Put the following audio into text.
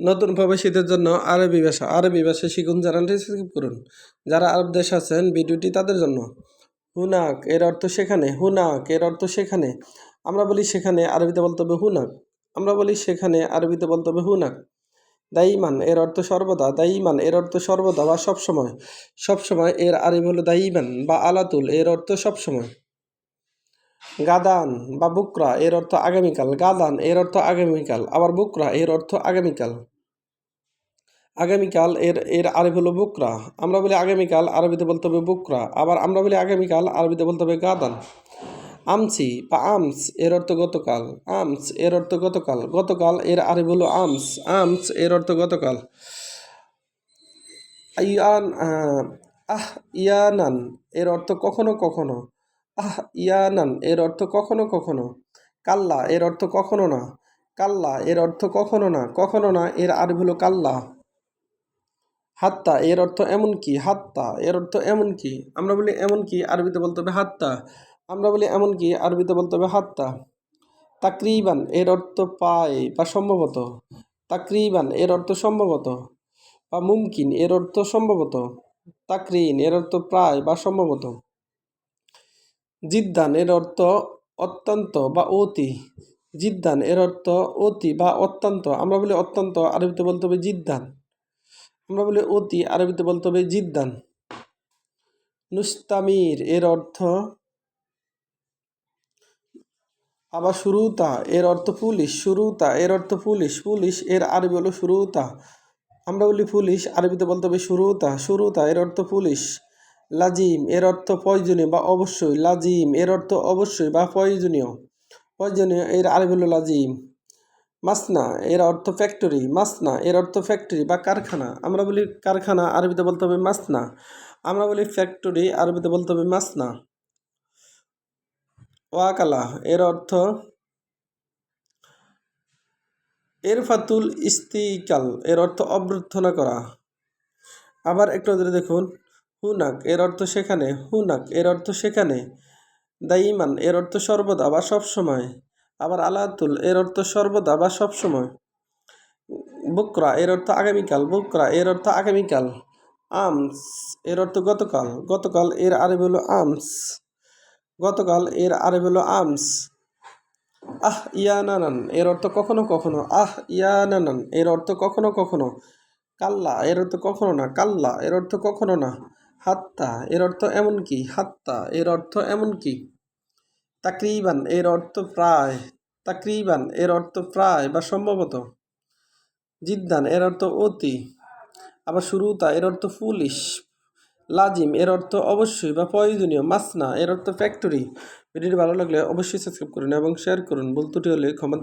নতুন প্রবাসীদের জন্য আরবি ভাষা আরবি ভাষা শিখুন চ্যানেলটি সাবস্ক্রাইব করুন। যারা আরব দেশ আছেন, ভিডিওটি তাদের জন্য। হুনাক এর অর্থ সেখানে, হুনাক এর অর্থ সেখানে। আমরা বলি সেখানে, আরবিতে বলতে হবে হুনাক। আমরা বলি সেখানে, আরবিতে বলতে হবে হুনাক। দাইমান এর অর্থ সর্বদা দাইমান এর অর্থ সর্বদা বা সবসময়। সবসময় এর আরবি হলো দাইমান বা আলাতুল এর অর্থ সবসময়। গাদান বা বুকরা এর অর্থ আগামীকাল। গাদান এর অর্থ আগামীকাল। আবার বুকরা এর অর্থ আগামীকাল। আগামীকাল এর এর আরবি হলো বুকরা। আমরা বলি আগামীকাল আরবিতে বলতে হবে বুকরা। আবার আমরা বলি আগামীকাল আরবিতে বলতে হবে গাদান। আমসি বা আমস এর অর্থ গতকাল। আমস এর অর্থ গতকাল। গতকাল এর আরবি হলো আমস। আমস এর অর্থ গতকাল। ইয়ান আহ, ইয়ানান এর অর্থ কখনো কখনো। আহ ইয়ানান এর অর্থ কখনো কখনো। কাল্লা, এর অর্থ কখনো না। কাল্লা, এর অর্থ কখনো না। কখনো না, এর আরবি হলো কাল্লা। হাত্তা, এর অর্থ এমন কি? হাত্তা, এর অর্থ এমন কি? আমরা বলি এমন কি, আরবিতে বলতে হবে হাত্তা। আমরা বলি এমন কি, আরবিতে বলতে হবে হাত্তা। তাকরিবান, এর অর্থ পায় বা সম্ভবত। তাকরিবান, এর অর্থ সম্ভবত। বা মুমকিন, এর অর্থ সম্ভবত। তাকরিন, এর অর্থ প্রায় বা সম্ভবত। জিদ্দান এর অর্থ অত্যন্ত বা অতি। জিদ্দান এর অর্থ অতি বা অত্যন্ত। আমরা বলি অত্যন্ত, আরবিতে বলতে হবে জিদ্দান। আমরা বলি অতি, আরবিতে বলতে হবে জিদ্দান। নুস্তামির এর অর্থ আবার শুরুতা এর অর্থ পুলিশ শুরুতা এর অর্থ পুলিশ পুলিশ এর আরবি হলো শুরুতা আমরা বলি পুলিশ, আরবিতে বলতে হবে শুরুতা শুরুতা এর অর্থ পুলিশ। লাজিম এর অর্থ প্রয়োজনীয় বা অবশ্যই। লাজিম এর অর্থ অবশ্যই বা প্রয়োজনীয়। প্রয়োজনীয় এর আরবি হলো লাজিম। মাসনা এর অর্থ ফ্যাক্টরি মাসনা এর অর্থ ফ্যাক্টরি বা কারখানা। আমরা বলি কারখানা, আরবিতে বলতে হবে মাসনা। আমরা বলি ফ্যাক্টরি আরবিতে বলতে হবে মাসনা। ওয়াকালা এর অর্থ এরফাতুল ইস্তিকাল এর অর্থ অভ্যর্থনা করা। আবার একটু দেখুন। হুনাক এর অর্থ সেখানে হুনাক এর অর্থ সেখানে দাইমান এর অর্থ সর্বদা বা সবসময় আবার আলাতুল এর অর্থ সর্বদা বা সবসময় বুকরা এর অর্থ আগামীকাল বুকরা এর অর্থ আগামীকাল আমস এর অর্থ গতকাল গতকাল এর আরবি হলো আমস গতকাল এর আরবি হলো আমস আহ ইয়ানানান এর অর্থ কখনো কখনো আহ ইয়ানানান এর অর্থ কখনো কখনো কাল্লা এর অর্থ কখনো না কাল্লা এর অর্থ কখনো না হাত্তা, এর অর্থ এমন কি? হাত্তা, এর অর্থ এমন কি? তাকরিবান, এর অর্থ প্রায়। তাকরিবান, এর অর্থ প্রায় বা সম্ভবত। জিদ্দান, এর অর্থ অতি। আবার শুরুতা, এর অর্থ পুলিশ লাজিম, এর অর্থ অবশ্যই বা প্রয়োজনীয়। মাসনা, এর অর্থ ফ্যাক্টরি ভিডিওটি ভালো লাগলে অবশ্যই সাবস্ক্রাইব করুন এবং শেয়ার করুন। বলতুটি হলে ক্ষমা